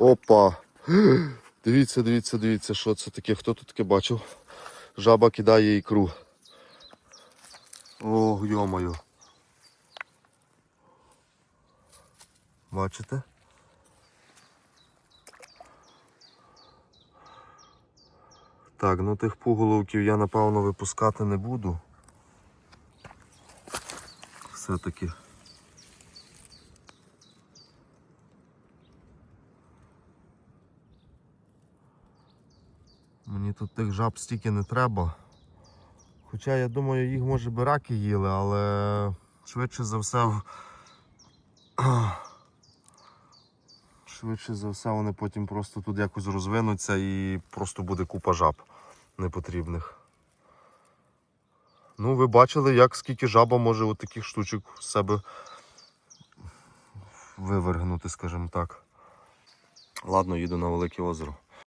Опа. Дивіться, дивіться, дивіться, що це таке. Хто тут таке бачив? Жаба кидає ікру. О, йомаю. Бачите? Так, ну тих пуголовків я напевно випускати не буду. Все-таки. Мені тут тих жаб стільки не треба. Хоча я думаю, їх може би раки їли, але швидше за все. Швидше за все вони потім просто тут якось розвинуться і просто буде купа жаб непотрібних. Ну, ви бачили, як скільки жаба може от таких штучок з себе вивергнути, скажімо так. Ладно, їду на велике озеро.